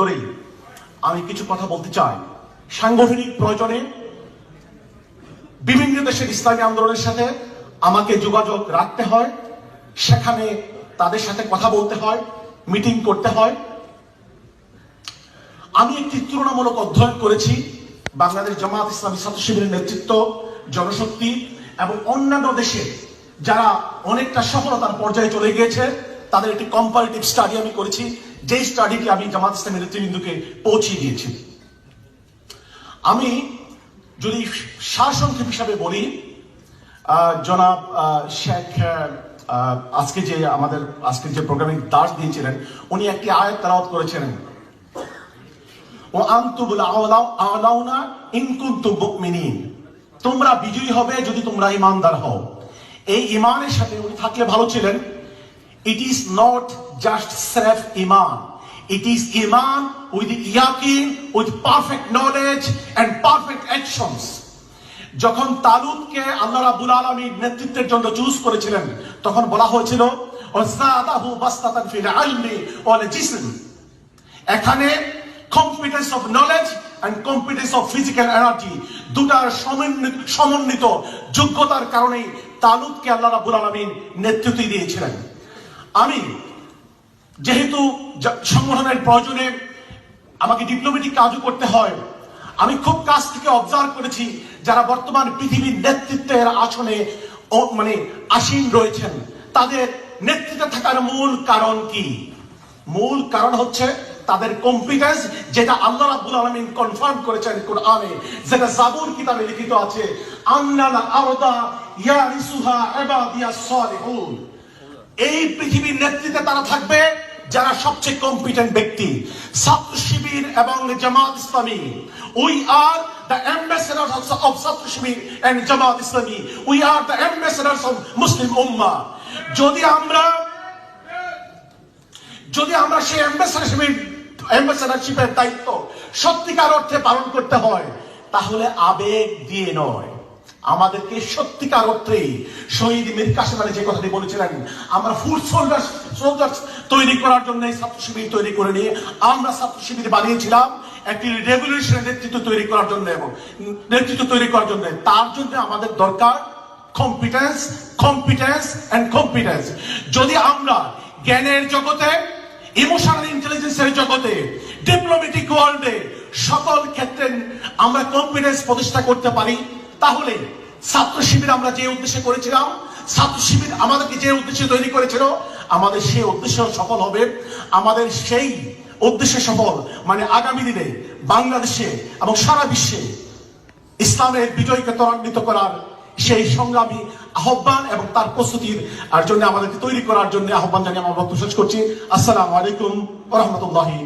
ধরেই আমি কিছু কথা বলতে চাই। সাংগঠনিক প্রয়োজনে বিভিন্ন দেশের ইসলামী আন্দোলনের সাথে আমাকে যোগাযোগ রাখতে হয়। সেখানে তাদের সাথে কথা বলতে হয়, মিটিং করতে হয়। আমি একটি তুলনামূলক অধ্যয়ন করেছি। বাংলাদেশ জামাত ইসলামী ছাত্র শিবিরের নেতৃত্ব, জনশক্তি এবং অন্যান্য দেশে যারা অনেকটা সফলতার পর্যায়ে চলে গিয়েছে, তাদের একটি কম্পারেটিভ স্টাডি আমি করেছি। যে স্টাডিটি আমি জামাত ইসলামী নেতৃবৃন্দকে পৌঁছে দিয়েছি। আমি যদি সারসংক্ষেপ হিসাবে বলি জনাব শেখ আজকে যে আমাদের, আজকে যে প্রোগ্রামিং দাস দিয়েছিলেন, উনি একটি আয়াত তালাওয়াত করেছিলেন। ও আন্তুবুল আলাউনা ইনকুন্তুম মুমিনিন। তোমরা বিজয়ী হবে যদি তোমরা ইমানদার হও। এই ইমানের সাথে উনি থাকলে ভালো ছিলেন। It is not just self Iman it is ইমান উইথ ইয়াকিন with perfect knowledge and perfect actions যখন তালুদকে আল্লাহ রাব্বুল আলামিন নেতৃত্বের জন্য চুজ করেছিলেন, তখন বলা হয়েছিল এখানে competence of knowledge and competence of physical energy দুটার সমন্বিত যোগ্যতার কারণেই তালুদকে আল্লাহ রাব্বুল আলামিন নেতৃত্ব দিয়েছিলেন। আমি যেহেতু সংগঠনের প্রয়োজনে আমাকে ডিপ্লোমেটিক কাজও করতে হয়, আমি খুব কাছ থেকে অবজার্ভ করেছি যারা বর্তমান পৃথিবীর নেতৃত্বের আসনে মানে আসীন রয়েছেন। তাদের নেতৃত্বে থাকার মূল কারণ কি? মূল কারণ হচ্ছে তাদের কম্পিটেন্স যেটা আল্লাহ রাব্বুল আলামিন কনফার্ম করেছেন কোরআনে, যেটা জাবুর কিতাবে লিখিত আছে, আন্নাল আরদা ইয়ারিসুহা ইবাদিয়াস সালিহুন। এই পৃথিবীর নেতৃত্বে তারা থাকবে যারা সবচেয়ে কম্পিটেন্ট ব্যক্তি, ছাত্র শিবির এবং Jamaat Islami. We are the ambassadors of Chhatra Shibir and Jamaat Islami. We are the ambassadors of Muslim উম্মা যদি আমরা যদি আমরা সেই অ্যাম্বাসেডারশিপের অ্যাম্বাসেডারশিপের দায়িত্ব সত্যিকার অর্থে পালন করতে হয়, তাহলে আবেগ দিয়ে নয়। আমাদেরকে সত্যিকার অর্থেই শহীদ মীর কাসেম আলী যে কথাটি বলেছিলেন, আমরা ফুল সোল্ডার সোলজার তৈরি করার জন্য ছাত্র শিবির তৈরি করে নিয়ে আমরা ছাত্র শিবির বানিয়েছিলাম, একটি রেভলিউশনের নেতৃত্ব তৈরি করার জন্য এবং নেতৃত্ব তৈরি করার জন্য। তার জন্য আমাদের দরকার কম্পিটেন্স কম্পিটেন্স এন্ড কম্পিটেন্স যদি আমরা জ্ঞানের জগতে ইমোশনাল ইন্টেলিজেন্সের জগতে ডিপ্লোমেটিক ওয়ার্ল্ডে সকল ক্ষেত্রে আমরা কনফিডেন্স প্রতিষ্ঠা করতে পারি তাহলে ছাত্র শিবির আমরা যে উদ্দেশ্যে করেছিলাম ছাত্র শিবির আমাদেরকে যে উদ্দেশ্যে তৈরি করেছিল, আমাদের সেই উদ্দেশ্য সফল হবে। আমাদের সেই উদ্দেশ্যে সফল মানে আগামী দিনে বাংলাদেশে এবং সারা বিশ্বে ইসলামের বিজয়কে ত্বরান্বিত করার সেই সংগ্রামী আহ্বান এবং তার প্রস্তুতির জন্য আমাদেরকে তৈরি করার জন্য আহ্বান জানিয়ে আমার বক্তব্য শেষ করছি। আসসালামু আলাইকুম রহমতুল্লাহি